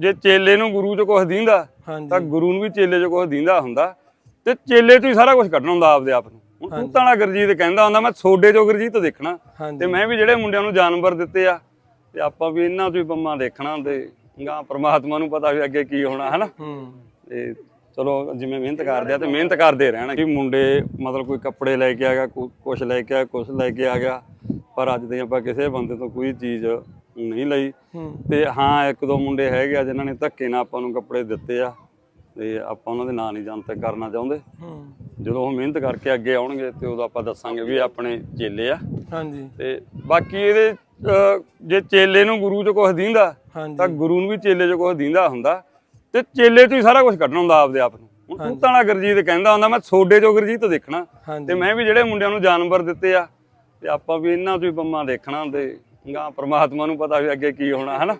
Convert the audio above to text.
ਜੇ ਚੇਲੇ ਨੂੰ ਗੁਰੂ ਚ ਕੁਝ ਦਿੰਦਾ ਤਾਂ ਗੁਰੂ ਨੂੰ ਵੀ ਚੇਲੇ ਚ ਕੁਝ ਦਿੰਦਾ ਹੁੰਦਾ। ਤੇ ਚੇਲੇ ਤੋਂ ਹੀ ਸਾਰਾ ਕੁਝ ਕੱਢਣਾ ਹੁੰਦਾ ਆਪਦੇ ਆਪ ਨੂੰ। ਹੁਣ ਤੂਤਾਂ ਵਾਲਾ ਗੁਰਜੀਤ ਕਹਿੰਦਾ ਹੁੰਦਾ ਮੈਂ ਸੋਡੇ ਚੋਂ ਗੁਰਜੀਤ ਦੇਖਣਾ। ਤੇ ਮੈਂ ਵੀ ਜਿਹੜੇ ਮੁੰਡਿਆਂ ਨੂੰ ਜਾਨਵਰ ਦਿੱਤੇ ਆ ਤੇ ਆਪਾਂ ਵੀ ਇਹਨਾਂ ਤੋਂ ਹੀ ਪੰਮਾ ਦੇਖਣਾ ਤੇ ਗਾਂ ਪ੍ਰਮਾਤਮਾ ਨੂੰ ਪਤਾ ਵੀ ਅੱਗੇ ਕੀ ਹੋਣਾ ਹਨਾ? ਤੇ ਚਲੋ ਜਿਵੇਂ ਮਿਹਨਤ ਕਰਦੇ ਆ ਤੇ ਮਿਹਨਤ ਕਰਦੇ ਰਹਿਣ। ਕਿ ਮੁੰਡੇ ਮਤਲਬ ਕੋਈ ਕੱਪੜੇ ਲੈ ਕੇ ਆ ਗਿਆ ਕੁਝ ਲੈ ਕੇ ਆ ਕੁਝ ਲੈ ਕੇ ਆ ਗਿਆ ਪਰ ਅੱਜ ਦੇ ਆਪਾਂ ਕਿਸੇ ਬੰਦੇ ਤੋਂ ਕੋਈ ਚੀਜ਼ ਨਹੀਂ ਲਈ। ਤੇ ਹਾਂ ਇੱਕ ਦੋ ਮੁੰਡੇ ਹੈਗੇ ਆ ਜਿਨ੍ਹਾਂ ਨੇ ਧੱਕੇ ਨਾਲ ਆਪਾਂ ਨੂੰ ਕੱਪੜੇ ਦਿੱਤੇ ਆ। ਤੇ ਆਪਾਂ ਉਹਨਾਂ ਦੇ ਨਾਂ ਨਹੀਂ ਜਾਣ ਤੱਕ ਕਰਨਾ ਚਾਹੁੰਦੇ। ਜਦੋਂ ਉਹ ਮਿਹਨਤ ਕਰਕੇ ਅੱਗੇ ਆਉਣਗੇ ਤੇ ਉਦੋਂ ਆਪਾਂ ਦੱਸਾਂਗੇ ਵੀ ਆਪਣੇ ਚੇਲੇ ਆ। ਹਾਂਜੀ। ਤੇ ਬਾਕੀ ਇਹਦੇ ਜੇ ਚੇਲੇ ਨੂੰ ਗੁਰੂ ਚ ਕੁਝ ਦਿੰਦਾ ਤਾਂ ਗੁਰੂ ਨੂੰ ਵੀ ਚੇਲੇ ਚ ਕੁਝ ਦਿੰਦਾ ਹੁੰਦਾ। ਤੇ ਚੇਲੇ ਤੋਂ ਹੀ ਸਾਰਾ ਕੁਝ ਕੱਢਣਾ ਹੁੰਦਾ ਆਪਦੇ ਆਪ ਨੂੰ। ਹੁਣ ਤੂਤਾਂ ਵਾਲਾ ਗੁਰਜੀਤ ਕਹਿੰਦਾ ਹੁੰਦਾ ਮੈਂ ਸੋਡੇ ਚੋਂ ਗੁਰਜੀਤ ਦੇਖਣਾ। ਤੇ ਮੈਂ ਵੀ ਜਿਹੜੇ ਮੁੰਡਿਆਂ ਨੂੰ ਜਾਨਵਰ ਦਿੱਤੇ ਆ ਤੇ ਆਪਾਂ ਵੀ ਇਹਨਾਂ ਤੋਂ ਹੀ ਪੰਮਾ ਦੇਖਣਾ ਤੇ ਗਾਂ ਪ੍ਰਮਾਤਮਾ ਨੂੰ ਪਤਾ ਵੀ ਅੱਗੇ ਕੀ ਹੋਣਾ ਹਨਾ?